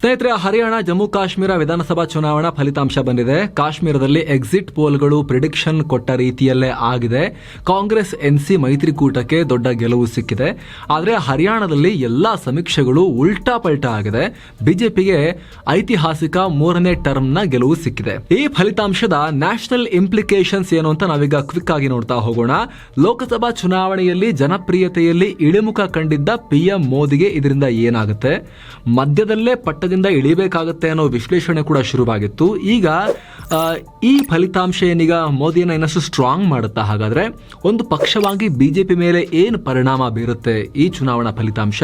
ಸ್ನೇಹಿತರೆ, ಹರಿಯಾಣ, ಜಮ್ಮು, ಕಾಶ್ಮೀರ ವಿಧಾನಸಭಾ ಚುನಾವಣಾ ಫಲಿತಾಂಶ ಬಂದಿದೆ. ಕಾಶ್ಮೀರದಲ್ಲಿ ಎಕ್ಸಿಟ್ ಪೋಲ್ಗಳು ಪ್ರಿಡಿಕ್ಷನ್ ಕೊಟ್ಟ ರೀತಿಯಲ್ಲೇ ಆಗಿದೆ. ಕಾಂಗ್ರೆಸ್ ಎನ್ಸಿ ಮೈತ್ರಿಕೂಟಕ್ಕೆ ದೊಡ್ಡ ಗೆಲುವು ಸಿಕ್ಕಿದೆ. ಆದರೆ ಹರಿಯಾಣದಲ್ಲಿ ಎಲ್ಲಾ ಸಮೀಕ್ಷೆಗಳು ಉಲ್ಟಾ ಪಲ್ಟಾ ಆಗಿದೆ. ಬಿಜೆಪಿಗೆ ಐತಿಹಾಸಿಕ ಮೂರನೇ ಟರ್ಮ್ನ ಗೆಲುವು ಸಿಕ್ಕಿದೆ. ಈ ಫಲಿತಾಂಶದ ನ್ಯಾಷನಲ್ ಇಂಪ್ಲಿಕೇಶನ್ಸ್ ಏನು ಅಂತ ನಾವೀಗ ಕ್ವಿಕ್ ಆಗಿ ನೋಡ್ತಾ ಹೋಗೋಣ. ಲೋಕಸಭಾ ಚುನಾವಣೆಯಲ್ಲಿ ಜನಪ್ರಿಯತೆಯಲ್ಲಿ ಇಳಿಮುಖ ಕಂಡಿದ್ದ ಪಿಎಂ ಮೋದಿಗೆ ಇದರಿಂದ ಏನಾಗುತ್ತೆ? ಮಧ್ಯದಲ್ಲೇ ಪಟ್ಟದಿಂದ ಇಳಿಬೇಕಾಗುತ್ತೆ ಅನ್ನೋ ವಿಶ್ಲೇಷಣೆ ಕೂಡ ಶುರುವಾಗಿತ್ತು. ಈಗ ಈ ಫಲಿತಾಂಶ ಏನೀಗ ಮೋದಿಯನ್ನು ಇನ್ನಷ್ಟು ಸ್ಟ್ರಾಂಗ್ ಮಾಡುತ್ತಾ? ಹಾಗಾದ್ರೆ ಒಂದು ಪಕ್ಷವಾಗಿ ಬಿಜೆಪಿ ಮೇಲೆ ಏನು ಪರಿಣಾಮ ಬೀರುತ್ತೆ ಈ ಚುನಾವಣಾ ಫಲಿತಾಂಶ?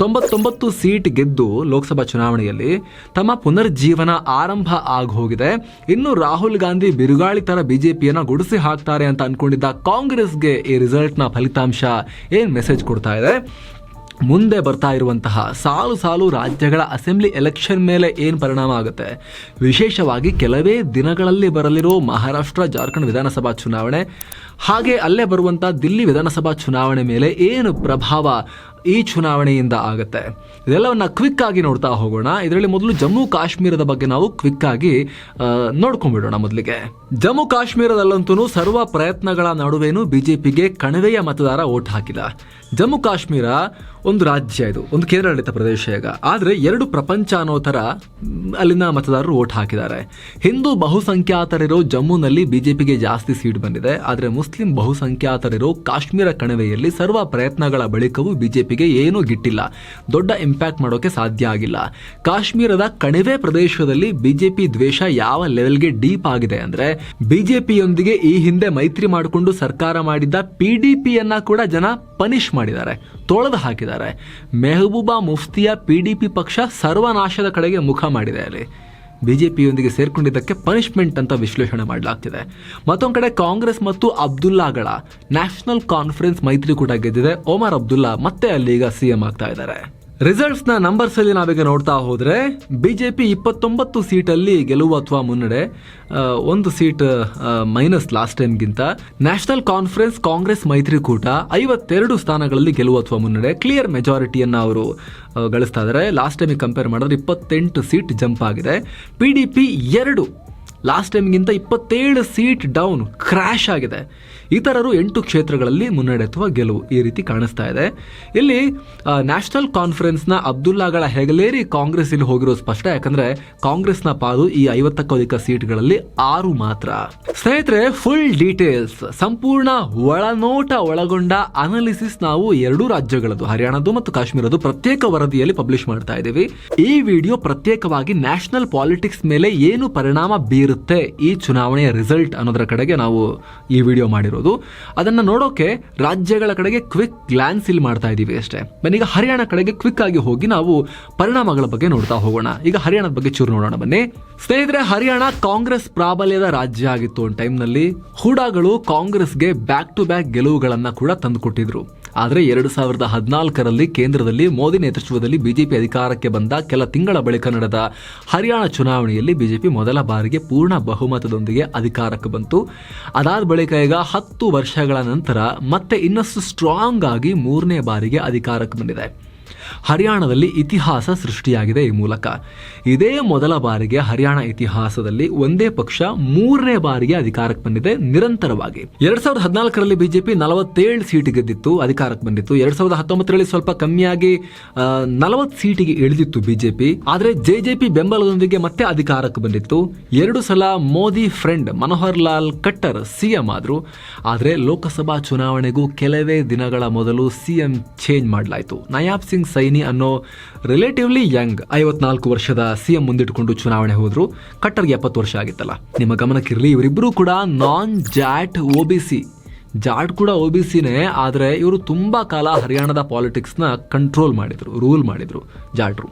ತೊಂಬತ್ತೊಂಬತ್ತು ಸೀಟ್ ಗೆದ್ದು ಲೋಕಸಭಾ ಚುನಾವಣೆಯಲ್ಲಿ ತಮ್ಮ ಪುನರ್ಜೀವನ ಆರಂಭ ಆಗಿ ಹೋಗಿದೆ ಇನ್ನು ರಾಹುಲ್ ಗಾಂಧಿ ಬಿರುಗಾಳಿ ತರ ಪಿಯನ್ನು ಗುಡಿಸಿ ಹಾಕ್ತಾರೆ ಅಂತ ಅನ್ಕೊಂಡಿದ್ದ ಕಾಂಗ್ರೆಸ್ಗೆ ಈ ರಿಸಲ್ಟ್ನ ಫಲಿತಾಂಶ ಏನು ಮೆಸೇಜ್ ಕೊಡ್ತಾ ಇದೆ? ಮುಂದೆ ಬರ್ತಾ ಇರುವಂತಹ ಸಾಲು ಸಾಲು ರಾಜ್ಯಗಳ ಅಸೆಂಬ್ಲಿ ಎಲೆಕ್ಷನ್ ಮೇಲೆ ಏನು ಪರಿಣಾಮ ಆಗುತ್ತೆ? ವಿಶೇಷವಾಗಿ ಕೆಲವೇ ದಿನಗಳಲ್ಲಿ ಬರಲಿರೋ ಮಹಾರಾಷ್ಟ್ರ ಜಾರ್ಖಂಡ್ ವಿಧಾನಸಭಾ ಚುನಾವಣೆ ಹಾಗೆ ಅಲ್ಲೇ ಬರುವಂಥ ದಿಲ್ಲಿ ವಿಧಾನಸಭಾ ಚುನಾವಣೆ ಮೇಲೆ ಏನು ಪ್ರಭಾವ ಈ ಚುನಾವಣೆಯಿಂದ ಆಗುತ್ತೆ? ಇದೆಲ್ಲವನ್ನ ಕ್ವಿಕ್ ಆಗಿ ನೋಡ್ತಾ ಹೋಗೋಣ. ಇದರಲ್ಲಿ ಮೊದಲು ಜಮ್ಮು ಕಾಶ್ಮೀರದ ಬಗ್ಗೆ ನಾವು ಕ್ವಿಕ್ ಆಗಿ ನೋಡ್ಕೊಂಡ್ಬಿಡೋಣ ಮೊದಲಿಗೆ. ಜಮ್ಮು ಕಾಶ್ಮೀರದಲ್ಲಂತೂ ಸರ್ವ ಪ್ರಯತ್ನಗಳ ನಡುವೆನೂ ಬಿಜೆಪಿಗೆ ಕಣಿವೆಯ ಮತದಾರ ಓಟ್ ಹಾಕಿಲ್ಲ. ಜಮ್ಮು ಕಾಶ್ಮೀರ ಒಂದು ರಾಜ್ಯ ಇದು, ಒಂದು ಕೇಂದ್ರಾಡಳಿತ ಪ್ರದೇಶ ಈಗ. ಆದರೆ ಎರಡು ಪ್ರಪಂಚ ಅನ್ನೋ ಥರ ಅಲ್ಲಿನ ಮತದಾರರು ಓಟ್ ಹಾಕಿದ್ದಾರೆ. ಹಿಂದೂ ಬಹುಸಂಖ್ಯಾತರಿರೋ ಜಮ್ಮುನಲ್ಲಿ ಬಿಜೆಪಿಗೆ ಜಾಸ್ತಿ ಸೀಟ್ ಬಂದಿದೆ. ಆದರೆ ಬಹುಸಂಖ್ಯಾತರಿರೋ ಕಾಶ್ಮೀರ ಕಣಿವೆಯಲ್ಲಿ ಸರ್ವ ಪ್ರಯತ್ನಗಳ ಬಳಿಕವೂ ಬಿಜೆಪಿಗೆ ಏನೂ ಗಿಟ್ಟಿಲ್ಲ. ದೊಡ್ಡ ಇಂಪ್ಯಾಕ್ಟ್ ಮಾಡೋಕೆ ಸಾಧ್ಯ ಆಗಿಲ್ಲ. ಕಾಶ್ಮೀರದ ಕಣಿವೆ ಪ್ರದೇಶದಲ್ಲಿ ಬಿಜೆಪಿ ದ್ವೇಷ ಯಾವ ಲೆವೆಲ್ಗೆ ಡೀಪ್ ಆಗಿದೆ ಅಂದ್ರೆ, ಬಿಜೆಪಿಯೊಂದಿಗೆ ಈ ಹಿಂದೆ ಮೈತ್ರಿ ಮಾಡಿಕೊಂಡು ಸರ್ಕಾರ ಮಾಡಿದ್ದ ಪಿಡಿಪಿಯನ್ನ ಕೂಡ ಜನ ಪನಿಷ್ ಮಾಡಿದ್ದಾರೆ, ತೊಳೆದು ಹಾಕಿದ್ದಾರೆ. ಮೆಹಬೂಬಾ ಮುಫ್ತಿಯ ಪಿಡಿಪಿ ಪಕ್ಷ ಸರ್ವನಾಶದ ಕಡೆಗೆ ಮುಖ ಮಾಡಿದೆ ಅಲ್ಲಿ. ಬಿಜೆಪಿಯೊಂದಿಗೆ ಸೇರ್ಕೊಂಡಿದ್ದಕ್ಕೆ ಪನಿಷ್ಮೆಂಟ್ ಅಂತ ವಿಶ್ಲೇಷಣೆ ಮಾಡಲಾಗ್ತಿದೆ. ಮತ್ತೊಂದು ಕಡೆ ಕಾಂಗ್ರೆಸ್ ಮತ್ತು ಅಬ್ದುಲ್ಲಾಗಳ ನ್ಯಾಷನಲ್ ಕಾನ್ಫರೆನ್ಸ್ ಮೈತ್ರಿ ಕೂಡ ಗೆದ್ದಿದೆ. ಒಮರ್ ಅಬ್ದುಲ್ಲಾ ಮತ್ತೆ ಅಲ್ಲಿ ಈಗ ಸಿಎಂ ಆಗ್ತಾ ಇದ್ದಾರೆ. ರಿಸಲ್ಟ್ಸ್ನ ನಂಬರ್ಸ್ ಅಲ್ಲಿ ನಾವೀಗ ನೋಡ್ತಾ ಹೋದ್ರೆ ಬಿಜೆಪಿ ಇಪ್ಪತ್ತೊಂಬತ್ತು ಸೀಟಲ್ಲಿ ಗೆಲುವು ಅಥವಾ ಮುನ್ನಡೆ ಒಂದು ಸೀಟ್ ಮೈನಸ್ ಲಾಸ್ಟ್ ಟೈಮ್ಗಿಂತ ನ್ಯಾಷನಲ್ ಕಾನ್ಫರೆನ್ಸ್ ಕಾಂಗ್ರೆಸ್ ಮೈತ್ರಿಕೂಟ, ಐವತ್ತೆರಡು ಸ್ಥಾನಗಳಲ್ಲಿ ಗೆಲುವು ಅಥವಾ ಮುನ್ನಡೆ. ಕ್ಲಿಯರ್ ಮೆಜಾರಿಟಿಯನ್ನು ಅವರು ಗಳಿಸ್ತಾ ಇದ್ದಾರೆ ಲಾಸ್ಟ್ ಟೈಮಿಗೆ ಕಂಪೇರ್ ಮಾಡಿದ್ರೆ ಇಪ್ಪತ್ತೆಂಟು ಸೀಟ್ ಜಂಪ್ ಆಗಿದೆ. ಪಿ ಡಿ ಪಿ ಎರಡು ಲಾಸ್ಟ್ ಟೈಮ್ಗಿಂತ ಇಪ್ಪತ್ತೇಳು ಸೀಟ್ ಡೌನ್ ಕ್ರ್ಯಾಶ್ ಆಗಿದೆ. ಇತರರು ಎಂಟು ಕ್ಷೇತ್ರಗಳಲ್ಲಿ ಮುನ್ನಡೆತುವ ಗೆಲುವು ಈ ರೀತಿ ಕಾಣಿಸ್ತಾ ಇದೆ. ಇಲ್ಲಿ ನ್ಯಾಷನಲ್ ಕಾನ್ಫರೆನ್ಸ್ನ ಅಬ್ದುಲ್ಲಾಗಳ ಹೆಗಲೇರಿ ಕಾಂಗ್ರೆಸ್ ಇಲ್ಲಿ ಹೋಗಿರೋದು ಸ್ಪಷ್ಟ. ಯಾಕಂದ್ರೆ ಕಾಂಗ್ರೆಸ್ನ ಪಾಲು ಈ ಐವತ್ತಕ್ಕೂ ಅಧಿಕ ಸೀಟ್ಗಳಲ್ಲಿ ಆರು ಮಾತ್ರ. ಸ್ನೇಹಿತರೆ ಫುಲ್ ಡೀಟೇಲ್ಸ್ ಸಂಪೂರ್ಣ ಒಳನೋಟ ಒಳಗೊಂಡ ಅನಾಲಿಸಿಸ್ ನಾವು ಎರಡೂ ರಾಜ್ಯಗಳದ್ದು, ಹರಿಯಾಣದ್ದು ಮತ್ತು ಕಾಶ್ಮೀರದ್ದು ಪ್ರತ್ಯೇಕ ವರದಿಯಲ್ಲಿ ಪಬ್ಲಿಷ್ ಮಾಡ್ತಾ ಇದ್ದೀವಿ. ಈ ವಿಡಿಯೋ ಪ್ರತ್ಯೇಕವಾಗಿ ನ್ಯಾಷನಲ್ ಪಾಲಿಟಿಕ್ಸ್ ಮೇಲೆ ಏನು ಪರಿಣಾಮ ಬೀರುತ್ತೆ ಈ ಚುನಾವಣೆಯ ರಿಸಲ್ಟ್ ಅನ್ನೋದರ ಕಡೆಗೆ ನಾವು ಈ ವಿಡಿಯೋ ಮಾಡಿರೋದು. ಅದನ್ನ ನೋಡೋಕೆ ರಾಜ್ಯಗಳ ಕಡೆಗೆ ಕ್ವಿಕ್ ಗ್ಲಾನ್ಸ್ ಇಲ್ಲಿ ಮಾಡ್ತಾ ಇದ್ದೀವಿ ಅಷ್ಟೇ. ಬನ್ನಿ ಈಗ ಹರಿಯಾಣ ಕಡೆಗೆ ಕ್ವಿಕ್ ಆಗಿ ಹೋಗಿ ನಾವು ಪರಿಣಾಮಗಳ ಬಗ್ಗೆ ನೋಡ್ತಾ ಹೋಗೋಣ. ಈಗ ಹರಿಯಾಣದ ಬಗ್ಗೆ ಚೂರು ನೋಡೋಣ ಬನ್ನಿ. ಸ್ನೇಹಿತರೆ, ಹರಿಯಾಣ ಕಾಂಗ್ರೆಸ್ ಪ್ರಾಬಲ್ಯದ ರಾಜ್ಯ ಆಗಿತ್ತು ಒಂದು ಟೈಮ್ನಲ್ಲಿ ಹೂಡಾಗಳು ಕಾಂಗ್ರೆಸ್ಗೆ ಬ್ಯಾಕ್ ಟು ಬ್ಯಾಕ್ ಗೆಲುವುಗಳನ್ನು ಕೂಡ ತಂದುಕೊಟ್ಟಿದ್ರು. ಆದರೆ ಎರಡು ಸಾವಿರದ ಹದಿನಾಲ್ಕರಲ್ಲಿ ಕೇಂದ್ರದಲ್ಲಿ ಮೋದಿ ನೇತೃತ್ವದಲ್ಲಿ ಬಿಜೆಪಿ ಅಧಿಕಾರಕ್ಕೆ ಬಂದ ಕೆಲ ತಿಂಗಳ ಬಳಿಕ ನಡೆದ ಹರಿಯಾಣ ಚುನಾವಣೆಯಲ್ಲಿ ಬಿಜೆಪಿ ಮೊದಲ ಬಾರಿಗೆ ಪೂರ್ಣ ಬಹುಮತದೊಂದಿಗೆ ಅಧಿಕಾರಕ್ಕೆ ಬಂತು. ಅದಾದ ಬಳಿಕ ಈಗ ಹತ್ತು ವರ್ಷಗಳ ನಂತರ ಮತ್ತೆ ಇನ್ನಷ್ಟು ಸ್ಟ್ರಾಂಗ್ ಆಗಿ ಮೂರನೇ ಬಾರಿಗೆ ಅಧಿಕಾರಕ್ಕೆ ಬಂದಿದೆ. ಹರಿಯಾಣದಲ್ಲಿ ಇತಿಹಾಸ ಸೃಷ್ಟಿಯಾಗಿದೆ ಈ ಮೂಲಕ. ಇದೇ ಮೊದಲ ಬಾರಿಗೆ ಹರಿಯಾಣ ಇತಿಹಾಸದಲ್ಲಿ ಒಂದೇ ಪಕ್ಷ ಮೂರನೇ ಬಾರಿಗೆ ಅಧಿಕಾರಕ್ಕೆ ಬಂದಿದೆ ನಿರಂತರವಾಗಿ. ಎರಡ್ ಸಾವಿರದ ಹದಿನಾಲ್ಕರಲ್ಲಿ ಬಿಜೆಪಿ ನಲವತ್ತೇಳು ಸೀಟ್ ಗೆದ್ದಿತ್ತು, ಅಧಿಕಾರಕ್ಕೆ ಬಂದಿತ್ತು. ಎರಡ್ ಸಾವಿರದ ಹತ್ತೊಂಬತ್ತರಲ್ಲಿ ಸ್ವಲ್ಪ ಕಮ್ಮಿಯಾಗಿ ನಲವತ್ತು ಸೀಟಿಗೆ ಇಳಿದಿತ್ತು ಬಿಜೆಪಿ. ಆದ್ರೆ ಜೆಜೆಪಿ ಬೆಂಬಲದೊಂದಿಗೆ ಮತ್ತೆ ಅಧಿಕಾರಕ್ಕೆ ಬಂದಿತ್ತು. ಎರಡು ಸಲ ಮೋದಿ ಫ್ರೆಂಡ್ ಮನೋಹರ್ ಲಾಲ್ ಕಟ್ಟರ್ ಸಿಎಂ ಆದ್ರು. ಆದ್ರೆ ಲೋಕಸಭಾ ಚುನಾವಣೆಗೂ ಕೆಲವೇ ದಿನಗಳ ಮೊದಲು ಸಿಎಂ ಚೇಂಜ್ ಮಾಡಲಾಯಿತು. ನಯಾಬ್ ಸಿಂಗ್ ಸೈನಿ ಅನ್ನೋ ರಿಲೇಟಿವ್ಲಿ ಯಂಗ್ ಐವತ್ನಾಲ್ಕು ವರ್ಷದ ಸಿಎಂ ಮುಂದಿಟ್ಕೊಂಡು ಚುನಾವಣೆ ಹೋದ್ರು. ಕಟ್ಟರ್ಗೆ ಎಪ್ಪತ್ತು ವರ್ಷ ಆಗಿತ್ತಲ್ಲ. ನಿಮ್ಮ ಗಮನಕ್ಕಿರಲಿ ಇವರಿಬ್ಬರು ಕೂಡ non Jat O B C Jat ಕೂಡ ಒ ಬಿ ಸಿನೇ ಆದರೆ ಇವರು ತುಂಬ ಕಾಲ ಹರಿಯಾಣದ ಪಾಲಿಟಿಕ್ಸ್ನ ಕಂಟ್ರೋಲ್ ಮಾಡಿದ್ರು ರೂಲ್ ಮಾಡಿದರು ಜಾಟ್ರು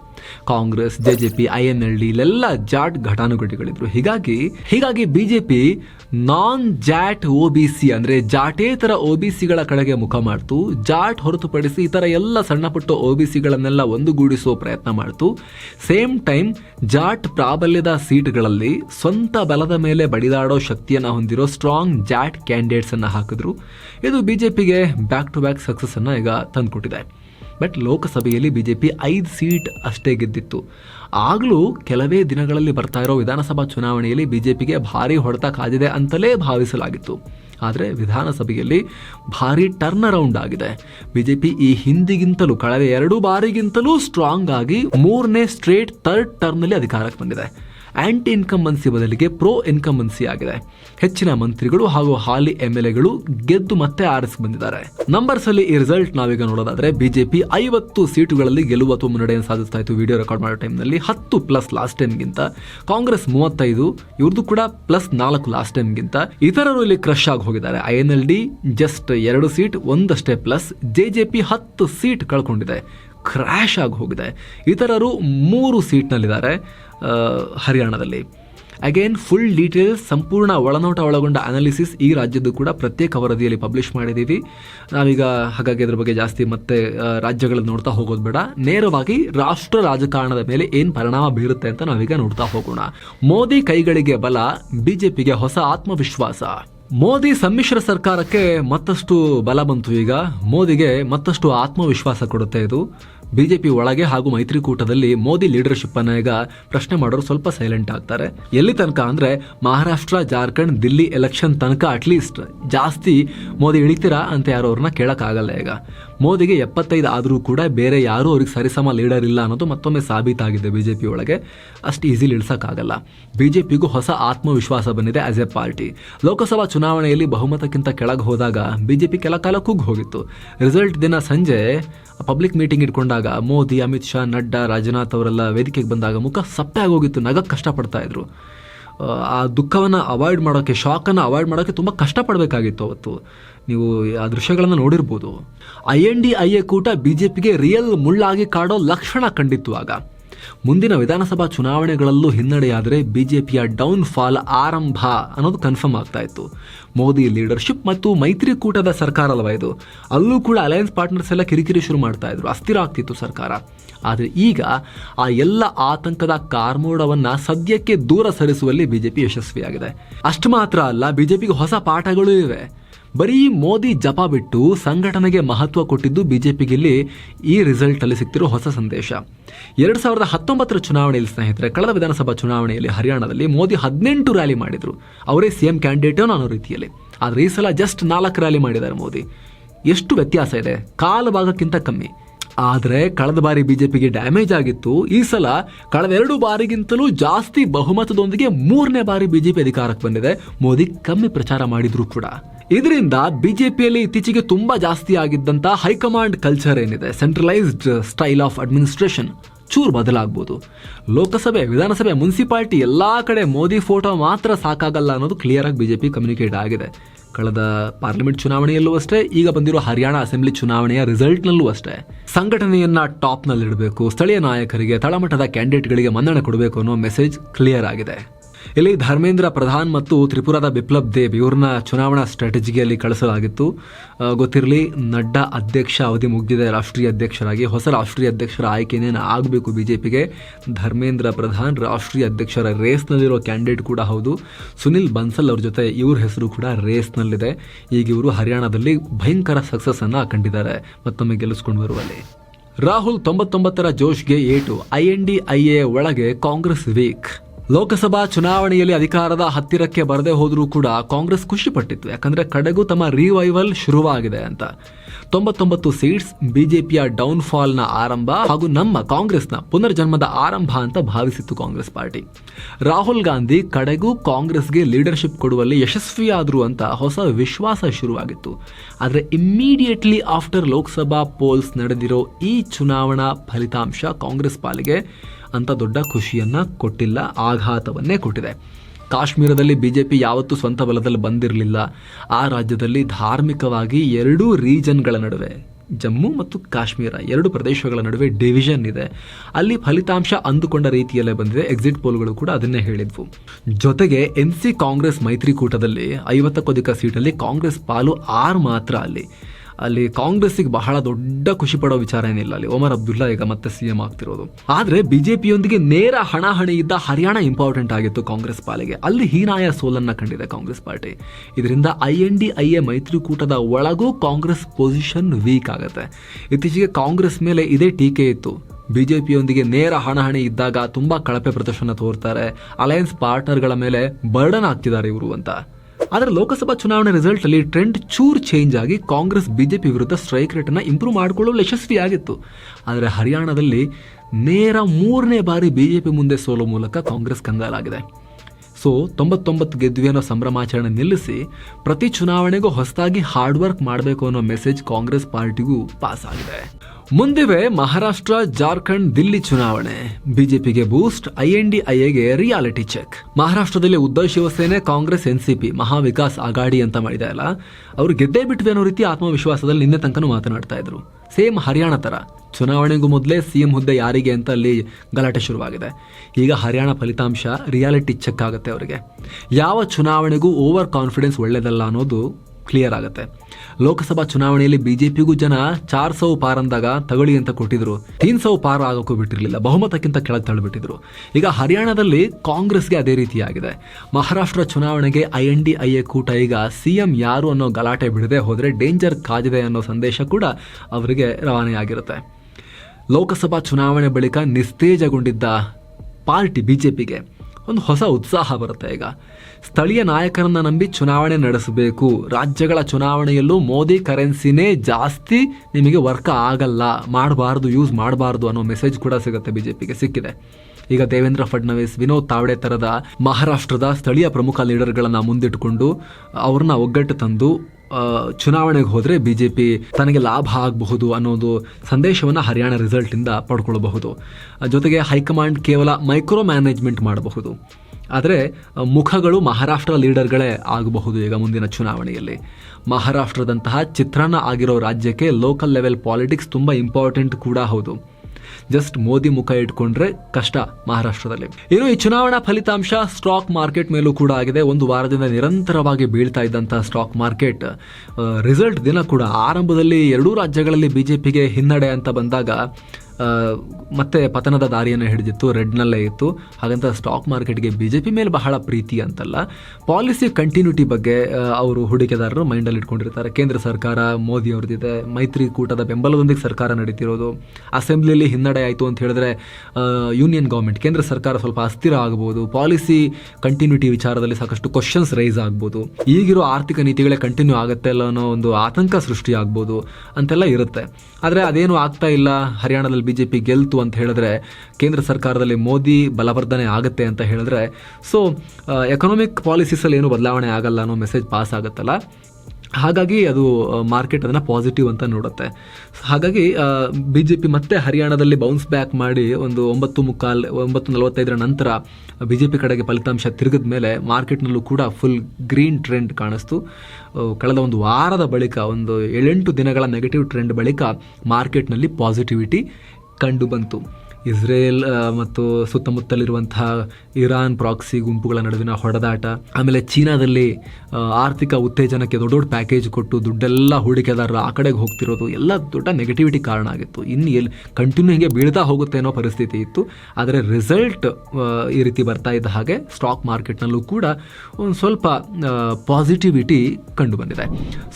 Congress, J J P, I N L D ಇಲ್ಲೆಲ್ಲ ಜಾಟ್ ಘಟಾನುಘಟಿಗಳಿದ್ರು. ಹೀಗಾಗಿ ಹೀಗಾಗಿ BJP non Jat O B C ಅಂದ್ರೆ ಜಾಟೇತರ ಒ ಬಿ ಸಿಗಳ ಕಡೆಗೆ ಮುಖ ಮಾಡ್ತು, ಜಾಟ್ ಹೊರತುಪಡಿಸಿ ಇತರ ಎಲ್ಲ ಸಣ್ಣ ಪುಟ್ಟ ಒ ಬಿ ಸಿಗಳನ್ನೆಲ್ಲ ಒಂದುಗೂಡಿಸುವ ಪ್ರಯತ್ನ ಮಾಡ್ತು. ಸೇಮ್ ಟೈಮ್ ಜಾಟ್ ಪ್ರಾಬಲ್ಯದ ಸೀಟ್ಗಳಲ್ಲಿ ಸ್ವಂತ ಬಲದ ಮೇಲೆ ಬಡಿದಾಡೋ ಶಕ್ತಿಯನ್ನ ಹೊಂದಿರೋ ಸ್ಟ್ರಾಂಗ್ ಜಾಟ್ ಕ್ಯಾಂಡಿಡೇಟ್ಸ್ ಅನ್ನ ಹಾಕಿದ್ರು. ಇದು ಬಿಜೆಪಿಗೆ ಬ್ಯಾಕ್ ಟು ಬ್ಯಾಕ್ ಸಕ್ಸಸ್ ಅನ್ನ ಈಗ ತಂದುಕೊಟ್ಟಿದೆ. ಬಟ್ ಲೋಕಸಭೆಯಲ್ಲಿ ಬಿಜೆಪಿ ಐದು ಸೀಟ್ ಅಷ್ಟೇ ಗೆದ್ದಿತ್ತು. ಆಗಲೂ ಕೆಲವೇ ದಿನಗಳಲ್ಲಿ ಬರ್ತಾ ಇರೋ ವಿಧಾನಸಭಾ ಚುನಾವಣೆಯಲ್ಲಿ ಬಿಜೆಪಿಗೆ ಭಾರಿ ಹೊಡೆತ ಕಾದಿದೆ ಅಂತಲೇ ಭಾವಿಸಲಾಗಿತ್ತು. ಆದರೆ ವಿಧಾನಸಭೆಯಲ್ಲಿ ಭಾರಿ ಟರ್ನ್ ಅರೌಂಡ್ ಆಗಿದೆ. ಬಿಜೆಪಿ ಈ ಹಿಂದಿಗಿಂತಲೂ, ಕಳೆದ ಎರಡು ಬಾರಿಗಿಂತಲೂ ಸ್ಟ್ರಾಂಗ್ ಆಗಿ ಮೂರನೇ ಸ್ಟ್ರೇಟ್ ಥರ್ಡ್ ಟರ್ಮ್ನಲ್ಲಿ ಅಧಿಕಾರಕ್ಕೆ ಬಂದಿದೆ. ಆಂಟಿ ಇನ್ಕಂಬನ್ಸಿ ಬದಲಿಗೆ ಪ್ರೋ ಇನ್ಕಂಬನ್ಸಿ ಆಗಿದೆ. ಹೆಚ್ಚಿನ ಮಂತ್ರಿಗಳು ಹಾಗೂ ಹಾಲಿ ಎಂ ಎಲ್ ಎಗಳು ಗೆದ್ದು ಮತ್ತೆ ಆರಿಸಿ ಬಂದಿದ್ದಾರೆ. ನಂಬರ್ಸ್ ಅಲ್ಲಿ ಈ ರಿಸಲ್ಟ್ ನಾವೀಗ ನೋಡೋದಾದ್ರೆ ಬಿಜೆಪಿ ಐವತ್ತು ಸೀಟುಗಳಲ್ಲಿ ಗೆಲುವು ಅಥವಾ ಮುನ್ನಡೆಯನ್ನು ಸಾಧಿಸ್ತಾ ಇತ್ತು. ವಿಡಿಯೋ ರೆಕಾರ್ಡ್ ಮಾಡೋ ಟೈಮ್ನಲ್ಲಿ ಹತ್ತು ಪ್ಲಸ್ ಲಾಸ್ಟ್ ಟೈಮ್ಗಿಂತ ಕಾಂಗ್ರೆಸ್ ಮೂವತ್ತೈದು ಇವ್ರದ್ದು ಕೂಡ ಪ್ಲಸ್ ನಾಲ್ಕು ಲಾಸ್ಟ್ ಟೈಮ್ಗಿಂತ ಇತರರು ಇಲ್ಲಿ ಕ್ರಶ್ ಆಗಿ ಹೋಗಿದ್ದಾರೆ. I N L D just ಎರಡು ಸೀಟ್, ಒಂದಷ್ಟೇ ಪ್ಲಸ್ ಜೆ ಜೆ ಹತ್ತು ಸೀಟ್ ಕಳ್ಕೊಂಡಿದೆ. ಕ್ರ್ಯಾಶ್ ಆಗಿ ಹೋಗಿದೆ. ಇತರರು ಮೂರು ಸೀಟ್ನಲ್ಲಿದ್ದಾರೆ ಹರಿಯಾಣದಲ್ಲಿ. ಅಗೇನ್ ಫುಲ್ ಡೀಟೇಲ್ಸ್ ಸಂಪೂರ್ಣ ಒಳನೋಟ ಒಳಗೊಂಡ ಅನಾಲಿಸಿಸ್ ಈ ರಾಜ್ಯದ್ದು ಕೂಡ ಪ್ರತ್ಯೇಕ ವರದಿಯಲ್ಲಿ ಪಬ್ಲಿಷ್ ಮಾಡಿದ್ದೀವಿ. ನಾವೀಗ ಹಾಗಾಗಿ ಅದ್ರ ಬಗ್ಗೆ ಜಾಸ್ತಿ ಮತ್ತೆ ರಾಜ್ಯಗಳನ್ನ ನೋಡ್ತಾ ಹೋಗೋದು ಬೇಡ. ನೇರವಾಗಿ ರಾಷ್ಟ್ರ ರಾಜಕಾರಣದ ಮೇಲೆ ಏನು ಪರಿಣಾಮ ಬೀರುತ್ತೆ ಅಂತ ನಾವೀಗ ನೋಡ್ತಾ ಹೋಗೋಣ. ಮೋದಿ ಕೈಗಳಿಗೆ ಬಲ, ಬಿಜೆಪಿಗೆ ಹೊಸ ಆತ್ಮವಿಶ್ವಾಸ. ಮೋದಿ ಸಮ್ಮಿಶ್ರ ಸರ್ಕಾರಕ್ಕೆ ಮತ್ತಷ್ಟು ಬಲ ಬಂತು ಈಗ. ಮೋದಿಗೆ ಮತ್ತಷ್ಟು ಆತ್ಮವಿಶ್ವಾಸ ಕೊಡುತ್ತೆ ಇದು. ಬಿಜೆಪಿ ಒಳಗೆ ಹಾಗೂ ಮೈತ್ರಿಕೂಟದಲ್ಲಿ ಮೋದಿ ಲೀಡರ್ಶಿಪ್ ಅನ್ನ ಈಗ ಪ್ರಶ್ನೆ ಮಾಡೋರು ಸ್ವಲ್ಪ ಸೈಲೆಂಟ್ ಆಗ್ತಾರೆ. ಎಲ್ಲಿ ತನಕ ಅಂದ್ರೆ ಮಹಾರಾಷ್ಟ್ರ, ಜಾರ್ಖಂಡ್, ದಿಲ್ಲಿ ಎಲೆಕ್ಷನ್ ತನಕ ಅಟ್ಲೀಸ್ಟ್ ಜಾಸ್ತಿ ಮೋದಿ ಇಳಿತೀರಾ ಅಂತ ಯಾರು ಅವ್ರನ್ನ ಕೇಳಕ್ಕಾಗಲ್ಲ ಈಗ. ಮೋದಿಗೆ ಎಪ್ಪತ್ತೈದು ಆದರೂ ಕೂಡ ಬೇರೆ ಯಾರೂ ಅವ್ರಿಗೆ ಸರಿಸಮ ಲೀಡರ್ ಇಲ್ಲ ಅನ್ನೋದು ಮತ್ತೊಮ್ಮೆ ಸಾಬೀತಾಗಿದೆ ಬಿಜೆಪಿ ಒಳಗೆ. ಅಷ್ಟು ಈಸಿಲಿ ಇಳಿಸೋಕ್ಕಾಗಲ್ಲ. ಬಿಜೆಪಿಗೂ ಹೊಸ ಆತ್ಮವಿಶ್ವಾಸ ಬಂದಿದೆ ಆಸ್ ಎ ಪಾರ್ಟಿ ಲೋಕಸಭಾ ಚುನಾವಣೆಯಲ್ಲಿ ಬಹುಮತಕ್ಕಿಂತ ಕೆಳಗೆ ಹೋದಾಗ ಬಿಜೆಪಿ ಕೆಲ ಕಾಲ ಕುಗ್ಗ್ ಹೋಗಿತ್ತು. ರಿಸಲ್ಟ್ ದಿನ ಸಂಜೆ ಪಬ್ಲಿಕ್ ಮೀಟಿಂಗ್ ಇಟ್ಕೊಂಡಾಗ ಮೋದಿ, ಅಮಿತ್ ಶಾ, ನಡ್ಡಾ, ರಾಜನಾಥ್ ಅವರೆಲ್ಲ ವೇದಿಕೆಗೆ ಬಂದಾಗ ಮುಖ ಸಪ್ಪೆ ಆಗೋಗಿತ್ತು, ನಗಕ್ಕೆ ಕಷ್ಟಪಡ್ತಾ ಇದ್ರು. ಆ ದುಃಖವನ್ನು ಅವಾಯ್ಡ್ ಮಾಡೋಕ್ಕೆ ಶಾಕನ್ನು ಅವಾಯ್ಡ್ ಮಾಡೋಕ್ಕೆ ತುಂಬ ಕಷ್ಟಪಡಬೇಕಾಗಿತ್ತು ಅವತ್ತು. ನೀವು ಆ ದೃಶ್ಯಗಳನ್ನು ನೋಡಿರ್ಬೋದು. I N D I A ಕೂಟ ಬಿ ಜೆ ಪಿಗೆ ರಿಯಲ್ ಮುಳ್ಳಾಗಿ ಕಾಡೋ ಲಕ್ಷಣ ಕಂಡಿತ್ತು ಆಗ. ಮುಂದಿನ ವಿಧಾನಸಭಾ ಚುನಾವಣೆಗಳಲ್ಲೂ ಹಿನ್ನಡೆಯಾದರೆ ಬಿಜೆಪಿಯ ಡೌನ್ ಫಾಲ್ ಆರಂಭ ಅನ್ನೋದು ಕನ್ಫರ್ಮ್ ಆಗ್ತಾ ಇತ್ತು. ಮೋದಿ ಲೀಡರ್ಶಿಪ್ ಮತ್ತು ಮೈತ್ರಿಕೂಟದ ಸರ್ಕಾರ ಅಲ್ವಾ ಇದು? ಅಲ್ಲೂ ಕೂಡ ಅಲಯನ್ಸ್ ಪಾರ್ಟ್ನರ್ಸ್ ಎಲ್ಲ ಕಿರಿಕಿರಿ ಶುರು ಮಾಡ್ತಾ ಇದ್ರು. ಅಸ್ಥಿರ ಆಗ್ತಿತ್ತು ಸರ್ಕಾರ. ಆದರೆ ಈಗ ಆ ಎಲ್ಲ ಆತಂಕದ ಕಾರ್ಮೋಡವನ್ನು ಸದ್ಯಕ್ಕೆ ದೂರ ಸರಿಸುವಲ್ಲಿ ಬಿಜೆಪಿ ಯಶಸ್ವಿಯಾಗಿದೆ. ಅಷ್ಟು ಮಾತ್ರ ಅಲ್ಲ, ಬಿಜೆಪಿಗೆ ಹೊಸ ಪಾಠಗಳೂ ಇವೆ. ಬರೀ ಮೋದಿ ಜಪ ಬಿಟ್ಟು ಸಂಘಟನೆಗೆ ಮಹತ್ವ ಕೊಟ್ಟಿದ್ದು ಬಿಜೆಪಿಗಿಲ್ಲಿ ಈ ರಿಸಲ್ಟ್ ಅಲ್ಲಿ ಸಿಕ್ತಿರೋ ಹೊಸ ಸಂದೇಶ. ಎರಡ್ ಸಾವಿರದ ಹತ್ತೊಂಬತ್ತರ ಚುನಾವಣೆಯಲ್ಲಿ ಸ್ನೇಹಿತರೆ, ಕಳೆದ ವಿಧಾನಸಭಾ ಚುನಾವಣೆಯಲ್ಲಿ ಹರಿಯಾಣದಲ್ಲಿ ಮೋದಿ ಹದಿನೆಂಟು ರ್ಯಾಲಿ ಮಾಡಿದ್ರು. ಅವರೇ ಸಿಎಂ ಕ್ಯಾಂಡಿಡೇಟ್ ಅನ್ನೋ ರೀತಿಯಲ್ಲಿ. ಆದ್ರೆ ಈ ಸಲ ಜಸ್ಟ್ ನಾಲ್ಕು ರ್ಯಾಲಿ ಮಾಡಿದ್ದಾರೆ ಮೋದಿ. ಎಷ್ಟು ವ್ಯತ್ಯಾಸ ಇದೆ? ಕಾಲು ಭಾಗಕ್ಕಿಂತ ಕಮ್ಮಿ. ಆದರೆ ಕಳೆದ ಬಾರಿ ಬಿಜೆಪಿಗೆ ಡ್ಯಾಮೇಜ್ ಆಗಿತ್ತು. ಈ ಸಲ ಕಳೆದ ಎರಡು ಬಾರಿಗಿಂತಲೂ ಜಾಸ್ತಿ ಬಹುಮತದೊಂದಿಗೆ ಮೂರನೇ ಬಾರಿ ಬಿಜೆಪಿ ಅಧಿಕಾರಕ್ಕೆ ಬಂದಿದೆ. ಮೋದಿ ಕಮ್ಮಿ ಪ್ರಚಾರ ಮಾಡಿದ್ರು ಕೂಡ. ಇದರಿಂದ ಬಿಜೆಪಿಯಲ್ಲಿ ಇತ್ತೀಚೆಗೆ ತುಂಬಾ ಜಾಸ್ತಿ ಆಗಿದ್ದಂತ ಹೈಕಮಾಂಡ್ ಕಲ್ಚರ್ ಏನಿದೆ? ಸೆಂಟ್ರಲೈಸ್ಡ್ ಸ್ಟೈಲ್ ಆಫ್ ಅಡ್ಮಿನಿಸ್ಟ್ರೇಷನ್ ಚೂರು ಬದಲಾಗ್ಬೋದು. ಲೋಕಸಭೆ, ವಿಧಾನಸಭೆ ಮುನ್ಸಿಪಾಲ್ಟಿ ಎಲ್ಲಾ ಕಡೆ ಮೋದಿ ಫೋಟೋ ಮಾತ್ರ ಸಾಕಾಗಲ್ಲ ಅನ್ನೋದು ಕ್ಲಿಯರ್ ಆಗಿ ಬಿಜೆಪಿ ಕಮ್ಯುನಿಕೇಟ್ ಆಗಿದೆ. ಕಳೆದ ಪಾರ್ಲಿಮೆಂಟ್ ಚುನಾವಣೆಯಲ್ಲೂ ಅಷ್ಟೇ, ಈಗ ಬಂದಿರೋ ಹರಿಯಾಣ ಅಸೆಂಬ್ಲಿ ಚುನಾವಣೆಯ ರಿಸಲ್ಟ್ನಲ್ಲೂ ಅಷ್ಟೇ. ಸಂಘಟನೆಯನ್ನ ಟಾಪ್ನಲ್ಲಿಡಬೇಕು ಸ್ಥಳೀಯ ನಾಯಕರಿಗೆ, ತಳಮಟ್ಟದ ಕ್ಯಾಂಡಿಡೇಟ್ಗಳಿಗೆ ಮನ್ನಣೆ ಕೊಡಬೇಕು ಅನ್ನೋ ಮೆಸೇಜ್ ಕ್ಲಿಯರ್ ಆಗಿದೆ. ಇಲ್ಲಿ ಧರ್ಮೇಂದ್ರ ಪ್ರಧಾನ್ ಮತ್ತು ತ್ರಿಪುರಾದ ಬಿಪ್ಲಬ್ ದೇವ್ ಇವ್ರನ್ನ ಚುನಾವಣಾ ಸ್ಟ್ರಾಟಜಿಯಲ್ಲಿ ಕಳಿಸಲಾಗಿತ್ತು. ಗೊತ್ತಿರಲಿ, ನಡ್ಡಾ ಅಧ್ಯಕ್ಷ ಅವಧಿ ಮುಗಿದಿದೆ. ರಾಷ್ಟ್ರೀಯ ಅಧ್ಯಕ್ಷರಾಗಿ ಹೊಸ ರಾಷ್ಟ್ರೀಯ ಅಧ್ಯಕ್ಷರ ಆಯ್ಕೆನೇನು ಆಗಬೇಕು ಬಿ ಜೆ ಪಿಗೆ ಧರ್ಮೇಂದ್ರ ಪ್ರಧಾನ್ ರಾಷ್ಟ್ರೀಯ ಅಧ್ಯಕ್ಷರ ರೇಸ್ನಲ್ಲಿರೋ ಕ್ಯಾಂಡಿಡೇಟ್ ಕೂಡ ಹೌದು. ಸುನಿಲ್ ಬನ್ಸಲ್ ಅವ್ರ ಜೊತೆ ಇವ್ರ ಹೆಸರು ಕೂಡ ರೇಸ್ನಲ್ಲಿದೆ. ಈಗ ಇವರು ಹರಿಯಾಣದಲ್ಲಿ ಭಯಂಕರ ಸಕ್ಸಸ್ ಅನ್ನ ಕಂಡಿದ್ದಾರೆ. ಮತ್ತೊಮ್ಮೆ ಗೆಲ್ಲಿಸ್ಕೊಂಡು ಬರುವಲ್ಲಿ. ರಾಹುಲ್ ತೊಂಬತ್ತೊಂಬತ್ತರ ಜೋಶ್ಗೆ ಏಟು. I N D I A ಒಳಗೆ ಕಾಂಗ್ರೆಸ್ ವೀಕ್. ಲೋಕಸಭಾ ಚುನಾವಣೆಯಲ್ಲಿ ಅಧಿಕಾರದ ಹತ್ತಿರಕ್ಕೆ ಬರದೇ ಹೋದರೂ ಕೂಡ ಕಾಂಗ್ರೆಸ್ ಖುಷಿ ಪಟ್ಟಿತ್ತು ಯಾಕಂದ್ರೆ ಕಡೆಗೂ ತಮ್ಮ ರಿವೈವಲ್ ಶುರುವಾಗಿದೆ ಅಂತ. ತೊಂಬತ್ತೊಂಬತ್ತು ಸೀಟ್ಸ್ ಬಿಜೆಪಿಯ ಡೌನ್ ಫಾಲ್ನ ಆರಂಭ ಹಾಗೂ ನಮ್ಮ ಕಾಂಗ್ರೆಸ್ನ ಪುನರ್ಜನ್ಮದ ಆರಂಭ ಅಂತ ಭಾವಿಸಿತ್ತು ಕಾಂಗ್ರೆಸ್ ಪಾರ್ಟಿ. ರಾಹುಲ್ ಗಾಂಧಿ ಕಡೆಗೂ ಕಾಂಗ್ರೆಸ್ಗೆ ಲೀಡರ್ಶಿಪ್ ಕೊಡುವಲ್ಲಿ ಯಶಸ್ವಿಯಾದರು ಅಂತ ಹೊಸ ವಿಶ್ವಾಸ ಶುರುವಾಗಿತ್ತು. ಆದರೆ ಇಮ್ಮಿಡಿಯೇಟ್ಲಿ ಆಫ್ಟರ್ ಲೋಕಸಭಾ ಪೋಲ್ಸ್ ನಡೆದಿರೋ ಈ ಚುನಾವಣಾ ಫಲಿತಾಂಶ ಕಾಂಗ್ರೆಸ್ ಪಾಲಿಗೆ ಅಂತ ದೊಡ್ಡ ಖುಷಿಯನ್ನ ಕೊಟ್ಟಿಲ್ಲ, ಆಘಾತವನ್ನೇ ಕೊಟ್ಟಿದೆ. ಕಾಶ್ಮೀರದಲ್ಲಿ ಬಿ ಜೆ ಪಿ ಯಾವತ್ತೂ ಸ್ವಂತ ಬಲದಲ್ಲಿ ಬಂದಿರಲಿಲ್ಲ. ಆ ರಾಜ್ಯದಲ್ಲಿ ಧಾರ್ಮಿಕವಾಗಿ ಎರಡೂ ರೀಜನ್ಗಳ ನಡುವೆ, ಜಮ್ಮು ಮತ್ತು ಕಾಶ್ಮೀರ ಎರಡು ಪ್ರದೇಶಗಳ ನಡುವೆ ಡಿವಿಷನ್ ಇದೆ. ಅಲ್ಲಿ ಫಲಿತಾಂಶ ಅಂದುಕೊಂಡ ರೀತಿಯಲ್ಲೇ ಬಂದಿದೆ. ಎಕ್ಸಿಟ್ ಪೋಲ್ಗಳು ಕೂಡ ಅದನ್ನೇ ಹೇಳಿದ್ವು. ಜೊತೆಗೆ ಎನ್ ಸಿ ಕಾಂಗ್ರೆಸ್ ಮೈತ್ರಿಕೂಟದಲ್ಲಿ ಐವತ್ತಕ್ಕೂ ಅಧಿಕ ಸೀಟಲ್ಲಿ ಕಾಂಗ್ರೆಸ್ ಪಾಲು ಆರು ಮಾತ್ರ ಅಲ್ಲಿ. ಅಲ್ಲಿ ಕಾಂಗ್ರೆಸ್ಸಿಗೆ ಬಹಳ ದೊಡ್ಡ ಖುಷಿ ಪಡೋ ವಿಚಾರ ಏನಿಲ್ಲ. ಅಲ್ಲಿ ಒಮರ್ ಅಬ್ದುಲ್ಲಾ ಈಗ ಮತ್ತೆ ಸಿಎಂ ಆಗ್ತಿರೋದು. ಆದ್ರೆ ಬಿಜೆಪಿಯೊಂದಿಗೆ ನೇರ ಹಣಾಹಣಿ ಇದ್ದ ಹರಿಯಾಣ ಇಂಪಾರ್ಟೆಂಟ್ ಆಗಿತ್ತು ಕಾಂಗ್ರೆಸ್ ಪಾಲಿಗೆ. ಅಲ್ಲಿ ಹೀನಾಯ ಸೋಲನ್ನ ಕಂಡಿದೆ ಕಾಂಗ್ರೆಸ್ ಪಾರ್ಟಿ. ಇದರಿಂದ I N D I A ಮೈತ್ರಿಕೂಟದ ಒಳಗೂ ಕಾಂಗ್ರೆಸ್ ಪೊಸಿಷನ್ ವೀಕ್ ಆಗುತ್ತೆ. ಇತ್ತೀಚೆಗೆ ಕಾಂಗ್ರೆಸ್ ಮೇಲೆ ಇದೇ ಟೀಕೆ ಇತ್ತು. ಬಿಜೆಪಿಯೊಂದಿಗೆ ನೇರ ಹಣಾಹಣಿ ಇದ್ದಾಗ ತುಂಬಾ ಕಳಪೆ ಪ್ರದರ್ಶನ ತೋರ್ತಾರೆ. ಅಲಯನ್ಸ್ ಪಾರ್ಟ್ನರ್ಗಳ ಮೇಲೆ ಬರ್ಡನ್ ಆಗ್ತಿದ್ದಾರೆ ಇವರು ಅಂತ. ಆದರೆ ಲೋಕಸಭಾ ಚುನಾವಣೆ ರಿಸಲ್ಟ್ ಅಲ್ಲಿ ಟ್ರೆಂಡ್ ಚೂರ್ ಚೇಂಜ್ ಆಗಿ ಕಾಂಗ್ರೆಸ್, ಬಿಜೆಪಿ ವಿರುದ್ಧ ಸ್ಟ್ರೈಕ್ ರೇಟ್ ಅನ್ನು ಇಂಪ್ರೂವ್ ಮಾಡಿಕೊಳ್ಳಲು ಯಶಸ್ವಿಯಾಗಿತ್ತು ಆದರೆ ಹರಿಯಾಣದಲ್ಲಿ ನೇರ ಮೂರನೇ ಬಾರಿ ಬಿಜೆಪಿ ಮುಂದೆ ಸೋಲೋ ಮೂಲಕ ಕಾಂಗ್ರೆಸ್ ಕಂಗಾಲಾಗಿದೆ. ಸೊ ತೊಂಬತ್ತೊಂಬತ್ತು ಗೆದ್ವಿ ಅನ್ನೋ ಸಂಭ್ರಮಾಚರಣೆ ನಿಲ್ಲಿಸಿ ಪ್ರತಿ ಚುನಾವಣೆಗೂ ಹೊಸದಾಗಿ ಹಾರ್ಡ್ ವರ್ಕ್ ಮಾಡಬೇಕು ಅನ್ನೋ ಮೆಸೇಜ್ ಕಾಂಗ್ರೆಸ್ ಪಾರ್ಟಿಗೂ ಪಾಸ್ ಆಗಿದೆ. ಮುಂದಿವೆ ಮಹಾರಾಷ್ಟ್ರ, ಜಾರ್ಖಂಡ್, ದಿಲ್ಲಿ ಚುನಾವಣೆ. ಬಿಜೆಪಿಗೆ ಬೂಸ್ಟ್ ಐಎನ್ಡಿ ಐಎಗೆ ರಿಯಾಲಿಟಿ ಚೆಕ್. ಮಹಾರಾಷ್ಟ್ರದಲ್ಲಿ ಉದ್ದವ್ ಶಿವಸೇನೆ, ಕಾಂಗ್ರೆಸ್ ಎನ್ಸಿಪಿ ಮಹಾವಿಕಾಸ್ ಅಗಾಡಿ ಅಂತ ಮಾಡಿದೆ ಅಲ್ಲ? ಅವರು ಗೆದ್ದೇ ಬಿಟ್ವಿ ಅನ್ನೋ ರೀತಿ ಆತ್ಮವಿಶ್ವಾಸದಲ್ಲಿ ನಿನ್ನೆ ತನಕನೂ ಮಾತನಾಡ್ತಾ ಇದ್ರು. ಸೇಮ್ ಹರಿಯಾಣ ತರ. ಚುನಾವಣೆಗೂ ಮೊದಲೇ ಸಿಎಂ ಹುದ್ದೆ ಯಾರಿಗೆ ಅಂತ ಅಲ್ಲಿ ಗಲಾಟೆ ಶುರುವಾಗಿದೆ. ಈಗ ಹರಿಯಾಣ ಫಲಿತಾಂಶ ರಿಯಾಲಿಟಿ ಚೆಕ್ ಆಗುತ್ತೆ ಅವರಿಗೆ. ಯಾವ ಚುನಾವಣೆಗೂ ಓವರ್ ಕಾನ್ಫಿಡೆನ್ಸ್ ಒಳ್ಳೆಯದಲ್ಲ ಅನ್ನೋದು ಕ್ಲಿಯರ್ ಆಗುತ್ತೆ. ಲೋಕಸಭಾ ಚುನಾವಣೆಯಲ್ಲಿ ಬಿಜೆಪಿಗೂ ಜನ ಚಾರ್ ಸೌ ಪಾರ್ ಅಂದಾಗ ತಗೊಳ್ಳಿ ಅಂತ ಕೊಟ್ಟಿದ್ರು. ತೀನ್ ಸೌ ಪಾರ್ ಆಗೋಕ್ಕೂ ಬಿಟ್ಟಿರಲಿಲ್ಲ. ಬಹುಮತಕ್ಕಿಂತ ಕೆಳಗೆ ತಳ್ಳಿಬಿಟ್ಟಿದ್ರು. ಈಗ ಹರಿಯಾಣದಲ್ಲಿ ಕಾಂಗ್ರೆಸ್ಗೆ ಅದೇ ರೀತಿಯಾಗಿದೆ ಮಹಾರಾಷ್ಟ್ರ ಚುನಾವಣೆಗೆ I N D I A ಕೂಟ ಈಗ ಸಿಎಂ ಯಾರು ಅನ್ನೋ ಗಲಾಟೆ ಬಿಡದೆ ಹೋದರೆ ಡೇಂಜರ್ ಕಾದಿದೆ ಅನ್ನೋ ಸಂದೇಶ ಕೂಡ ಅವರಿಗೆ ರವಾನೆಯಾಗಿರುತ್ತೆ. ಲೋಕಸಭಾ ಚುನಾವಣೆ ಬಳಿಕ ನಿಸ್ತೇಜಗೊಂಡಿದ್ದ ಪಾರ್ಟಿ ಬಿಜೆಪಿಗೆ. ಒಂದು ಹೊಸ ಉತ್ಸಾಹ ಬರುತ್ತೆ ಈಗ. ಸ್ಥಳೀಯ ನಾಯಕರನ್ನ ನಂಬಿ ಚುನಾವಣೆ ನಡೆಸಬೇಕು. ರಾಜ್ಯಗಳ ಚುನಾವಣೆಯಲ್ಲೂ ಮೋದಿ ಕರೆನ್ಸಿನೇ ಜಾಸ್ತಿ ನಿಮಗೆ ವರ್ಕ್ ಆಗಲ್ಲ. ಮಾಡಬಾರ್ದು, ಯೂಸ್ ಮಾಡಬಾರ್ದು ಅನ್ನೋ ಮೆಸೇಜ್ ಕೂಡ ಸಿಗುತ್ತೆ ಬಿಜೆಪಿಗೆ. ಸಿಕ್ಕಿದೆ. ಈಗ ದೇವೇಂದ್ರ ಫಡ್ನವೀಸ್, ವಿನೋದ್ ತಾವಡೆ ತರದ ಮಹಾರಾಷ್ಟ್ರದ ಸ್ಥಳೀಯ ಪ್ರಮುಖ ಲೀಡರ್ಗಳನ್ನು ಮುಂದಿಟ್ಟುಕೊಂಡು ಅವ್ರನ್ನ ಒಗ್ಗಟ್ಟು ತಂದು ಚುನಾವಣೆಗೆ ಹೋದರೆ ಬಿ ಜೆ ಬಿಜೆಪಿ ತನಗೆ ಲಾಭ ಆಗಬಹುದು ಅನ್ನೋದು ಸಂದೇಶವನ್ನು ಹರಿಯಾಣ ರಿಸಲ್ಟಿಂದ ಪಡ್ಕೊಳ್ಬಹುದು. ಜೊತೆಗೆ ಹೈಕಮಾಂಡ್ ಕೇವಲ ಮೈಕ್ರೋ ಮ್ಯಾನೇಜ್ಮೆಂಟ್ ಮಾಡಬಹುದು. ಆದರೆ, ಮುಖಗಳು ಮಹಾರಾಷ್ಟ್ರ ಲೀಡರ್ಗಳೇ ಆಗಬಹುದು ಈಗ ಮುಂದಿನ ಚುನಾವಣೆಯಲ್ಲಿ. ಮಹಾರಾಷ್ಟ್ರದಂತಹ ಚಿತ್ರಾನ್ನ ಆಗಿರೋ ರಾಜ್ಯಕ್ಕೆ ಲೋಕಲ್ ಲೆವೆಲ್ ಪಾಲಿಟಿಕ್ಸ್ ತುಂಬ ಇಂಪಾರ್ಟೆಂಟ್ ಕೂಡ ಹೌದು. ಜಸ್ಟ್ ಮೋದಿ ಮುಖ ಇಟ್ಕೊಂಡ್ರೆ ಕಷ್ಟ ಮಹಾರಾಷ್ಟ್ರದಲ್ಲಿ. ಇನ್ನು ಈ ಚುನಾವಣಾ ಫಲಿತಾಂಶ ಸ್ಟಾಕ್ ಮಾರ್ಕೆಟ್ ಮೇಲೂ ಕೂಡ ಆಗಿದೆ. ಒಂದು ವಾರದಿಂದ ನಿರಂತರವಾಗಿ ಬೀಳ್ತಾ ಇದ್ದಂತಹ ಸ್ಟಾಕ್ ಮಾರ್ಕೆಟ್ ರಿಸಲ್ಟ್ ದಿನ ಕೂಡ ಆರಂಭದಲ್ಲಿ ಎರಡೂ ರಾಜ್ಯಗಳಲ್ಲಿ ಬಿಜೆಪಿಗೆ ಹಿನ್ನಡೆ ಅಂತ ಬಂದಾಗ ಮತ್ತೆ ಪತನದ ದಾರಿಯನ್ನು ಹಿಡಿದಿತ್ತು, ರೆಡ್ನಲ್ಲೇ ಇತ್ತು. ಹಾಗಂತ ಸ್ಟಾಕ್ ಮಾರ್ಕೆಟ್ಗೆ ಬಿ ಜೆ ಪಿ ಮೇಲೆ ಬಹಳ ಪ್ರೀತಿ ಅಂತಲ್ಲ. ಪಾಲಿಸಿ ಕಂಟಿನ್ಯೂಟಿ ಬಗ್ಗೆ ಅವರು ಹೂಡಿಕೆದಾರರು ಮೈಂಡಲ್ಲಿ ಇಟ್ಕೊಂಡಿರ್ತಾರೆ. ಕೇಂದ್ರ ಸರ್ಕಾರ, ಮೋದಿ ಅವ್ರದ್ದಿದೆ ಮೈತ್ರಿಕೂಟದ ಬೆಂಬಲದೊಂದಿಗೆ ಸರ್ಕಾರ ನಡೀತಿರೋದು. ಅಸೆಂಬ್ಲಿಯಲ್ಲಿ ಹಿನ್ನಡೆ ಆಯಿತು ಅಂತ ಹೇಳಿದ್ರೆ ಯೂನಿಯನ್ ಗೌರ್ಮೆಂಟ್, ಕೇಂದ್ರ ಸರ್ಕಾರ ಸ್ವಲ್ಪ ಅಸ್ಥಿರ ಆಗ್ಬೋದು. ಪಾಲಿಸಿ ಕಂಟಿನ್ಯೂಟಿ ವಿಚಾರದಲ್ಲಿ ಸಾಕಷ್ಟು ಕ್ವಶನ್ಸ್ ರೈಸ್ ಆಗ್ಬೋದು. ಈಗಿರೋ ಆರ್ಥಿಕ ನೀತಿಗಳೇ ಕಂಟಿನ್ಯೂ ಆಗುತ್ತೆ ಅಲ್ಲ ಅನ್ನೋ ಒಂದು ಆತಂಕ ಸೃಷ್ಟಿ ಆಗ್ಬೋದು ಅಂತೆಲ್ಲ ಇರುತ್ತೆ. ಆದರೆ ಅದೇನು ಆಗ್ತಾ ಇಲ್ಲ. ಹರಿಯಾಣದಲ್ಲಿ ಬಿಜೆಪಿ ಗೆಲ್ತು ಅಂತ ಹೇಳಿದ್ರೆ ಕೇಂದ್ರ ಸರ್ಕಾರದಲ್ಲಿ ಮೋದಿ ಬಲವರ್ಧನೆ ಆಗುತ್ತೆ ಅಂತ ಹೇಳಿದ್ರೆ ಸೊ ಎಕನಾಮಿಕ್ ಪಾಲಿಸೀಸಲ್ಲಿ ಏನು ಬದಲಾವಣೆ ಆಗಲ್ಲ ಅನ್ನೋ ಮೆಸೇಜ್ ಪಾಸ್ ಆಗುತ್ತಲ್ಲ. ಹಾಗಾಗಿ ಅದು ಮಾರ್ಕೆಟ್ ಅದನ್ನು ಪಾಸಿಟಿವ್ ಅಂತ ನೋಡುತ್ತೆ. ಹಾಗಾಗಿ ಬಿ ಜೆ ಪಿ ಮತ್ತೆ ಹರಿಯಾಣದಲ್ಲಿ ಬೌನ್ಸ್ ಬ್ಯಾಕ್ ಮಾಡಿ ಒಂದು ಒಂಬತ್ತು ಮುಕ್ಕಾಲ್, ಒಂಬತ್ತು ನಲವತ್ತೈದರ ನಂತರ ಬಿ ಜೆ ಪಿ ಕಡೆಗೆ ಫಲಿತಾಂಶ ತಿರುಗಿದ ಮೇಲೆ ಮಾರ್ಕೆಟ್ನಲ್ಲೂ ಕೂಡ ಫುಲ್ ಗ್ರೀನ್ ಟ್ರೆಂಡ್ ಕಾಣಿಸ್ತು. ಕಳೆದ ಒಂದು ವಾರದ ಬಳಿಕ ಒಂದು ಏಳೆಂಟು ದಿನಗಳ ನೆಗೆಟಿವ್ ಟ್ರೆಂಡ್ ಬಳಿಕ ಮಾರ್ಕೆಟ್ನಲ್ಲಿ ಪಾಸಿಟಿವಿಟಿ ಕಂಡು ಬಂತು. ಇಸ್ರೇಲ್ ಮತ್ತು ಸುತ್ತಮುತ್ತಲಿರುವಂತಹ ಇರಾನ್ ಪ್ರಾಕ್ಸಿ ಗುಂಪುಗಳ ನಡುವಿನ ಹೊಡೆದಾಟ, ಆಮೇಲೆ ಚೀನಾದಲ್ಲಿ ಆರ್ಥಿಕ ಉತ್ತೇಜನಕ್ಕೆ ದೊಡ್ಡ ದೊಡ್ಡ ಪ್ಯಾಕೇಜ್ ಕೊಟ್ಟು ದುಡ್ಡೆಲ್ಲ ಹೂಡಿಕೆದಾರರು ಆ ಕಡೆಗೆ ಹೋಗ್ತಿರೋದು ಎಲ್ಲ ದೊಡ್ಡ ನೆಗೆಟಿವಿಟಿ ಕಾರಣ ಆಗಿತ್ತು. ಇನ್ನು ಎಲ್ಲಿ ಕಂಟಿನ್ಯೂ ಹಿಂಗೆ ಬೀಳ್ತಾ ಹೋಗುತ್ತೆ ಅನ್ನೋ ಪರಿಸ್ಥಿತಿ ಇತ್ತು. ಆದರೆ ರಿಸಲ್ಟ್ ಈ ರೀತಿ ಬರ್ತಾ ಇದ್ದ ಹಾಗೆ ಸ್ಟಾಕ್ ಮಾರ್ಕೆಟ್ನಲ್ಲೂ ಕೂಡ ಒಂದು ಸ್ವಲ್ಪ ಪಾಸಿಟಿವಿಟಿ ಕಂಡು ಬಂದಿದೆ.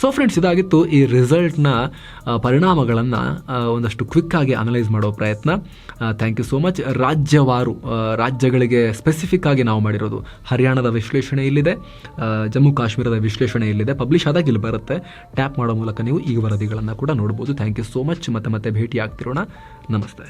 ಸೊ ಫ್ರೆಂಡ್ಸ್ ಇದಾಗಿತ್ತು ಈ ರಿಸಲ್ಟ್ನ ಪರಿಣಾಮಗಳನ್ನು ಒಂದಷ್ಟು ಕ್ವಿಕ್ಕಾಗಿ ಅನಲೈಸ್ ಮಾಡೋ ಪ್ರಯತ್ನ. ಥ್ಯಾಂಕ್ ಯು ಸೋ ಮಚ್ ರಾಜ್ಯವಾರು ರಾಜ್ಯಗಳಿಗೆ ಸ್ಪೆಸಿಫಿಕ್ ಆಗಿ ನಾವು ಮಾಡಿರೋದು ಹರಿಯಾಣದ ವಿಶ್ಲೇಷಣೆ ಇಲ್ಲಿದೆ. ಜಮ್ಮು ಕಾಶ್ಮೀರದ ವಿಶ್ಲೇಷಣೆ ಇಲ್ಲಿದೆ. ಪಬ್ಲಿಷ್ ಆದಾಗ ಇಲ್ಲಿ ಬರುತ್ತೆ. ಟ್ಯಾಪ್ ಮಾಡೋ ಮೂಲಕ ನೀವು ಈ ವರದಿಗಳನ್ನು ಕೂಡ ನೋಡ್ಬೋದು. ಥ್ಯಾಂಕ್ ಯು ಸೋ ಮಚ್ ಮತ್ತೆ ಮತ್ತೆ ಭೇಟಿ ಆಗ್ತಿರೋಣ ನಮಸ್ತೆ.